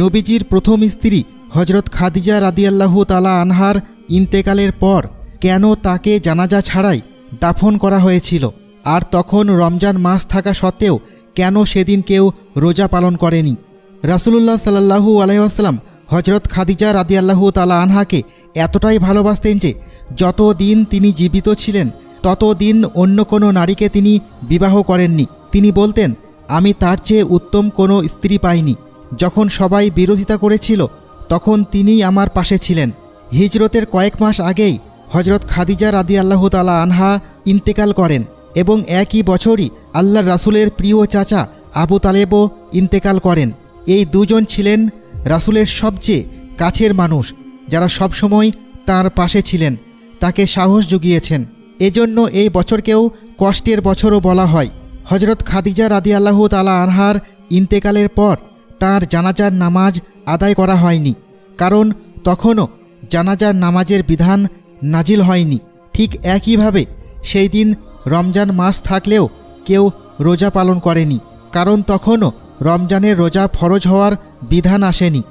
নবীজির প্রথম স্ত্রী হজরত খাদিজা রাদিয়াল্লাহু তালা আনহার ইন্তেকালের পর কেন তাকে জানাজা ছাড়াই দাফন করা হয়েছিল? আর তখন রমজান মাস থাকা সত্ত্বেও কেন সেদিন কেউ রোজা পালন করেনি? রাসুলুল্লাহ সাল্লাহু আলহাম হজরত খাদিজা রাদিয়াল্লাহু তালা আনহাকে এতটাই ভালোবাসতেন যে যত দিন তিনি জীবিত ছিলেন তত দিন অন্য কোনো নারীকে তিনি বিবাহ করেননি। তিনি বলতেন, আমি তার চেয়ে উত্তম কোনো স্ত্রী পাইনি। যখন সবাই বিরোধিতা করেছিল, তখন তিনিই আমার পাশে ছিলেন। হিজরতের কয়েক মাস আগেই হজরত খাদিজা রাদি আল্লাহ তালা আনহা ইন্তেকাল করেন এবং একই বছরই আল্লাহর রাসুলের প্রিয় চাচা আবু তালেবও ইন্তেকাল করেন। এই দুজন ছিলেন রাসুলের সবচেয়ে কাছের মানুষ, যারা সবসময় তার পাশে ছিলেন, তাকে সাহস জুগিয়েছেন। এজন্য এই বছরকেও কষ্টের বছরও বলা হয়। হজরত খাদিজা রাদি আল্লাহ তালা আনহার ইন্তেকালের পর তার জানাজার নামাজ আদায় করা হয়নি, কারণ তখনও জানাজার নামাজের বিধান নাজিল হয়নি। ঠিক একইভাবে সেই দিন রমজান মাস থাকলেও কেউ রোজা পালন করেনি, কারণ তখনও রমজানের রোজা ফরজ হওয়ার বিধান আসেনি।